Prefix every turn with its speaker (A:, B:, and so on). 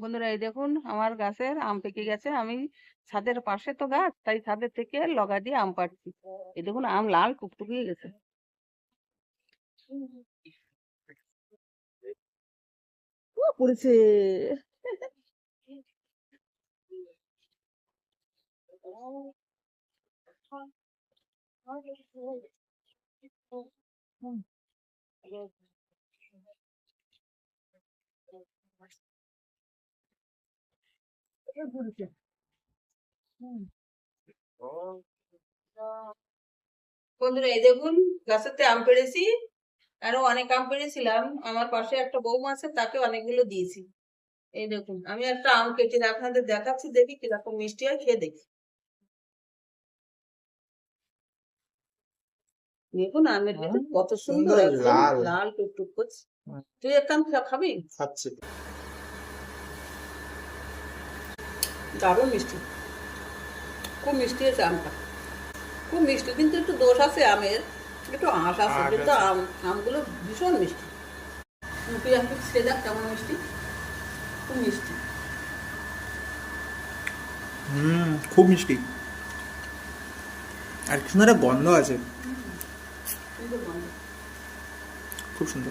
A: বন্ধুরা, এই দেখুন, আমার গাছের আম পেকে গেছে। আমি ছাদের পাশে তো গাছ, তাই ছাদের থেকে লগা দিয়ে আম পাড়ছি। এই দেখুন, আম লাল টুকটুকিয়ে গেছে। পড়েছে পড়েছে। বন্ধুরা এই দেখুন গাছেতে আম পেড়েছি আরও অনেক আম পেড়েছিলাম। আমার পাশে একটা বৌমা আছে তাকে অনেকগুলো দিয়েছি। এই দেখুন আমি একটা আম কেটে আপনাদের দেখাচ্ছি দেখি কীরকম মিষ্টি হয় খেয়ে দেখি। দেখুন আমের ভেতর কত সুন্দর
B: লাল।
A: লাল টুকটুক করছে। তুই এক কাম খা- খাবি?
B: খাচ্ছি।
A: দারুণ মিষ্টি। খুব মিষ্টি হয়েছে আমটা। খুব মিষ্টি কিন্তু একটু দোষ আছে আমের। একটু আঁশ আছে কিন্তু আম আমগুলো ভীষণ মিষ্টি। একটু সে দেখ কেমন মিষ্টি। খুব মিষ্টি।
B: হুম খুব মিষ্টি। আর কি সুন্দর একটা গন্ধ আছে। খুব সুন্দর।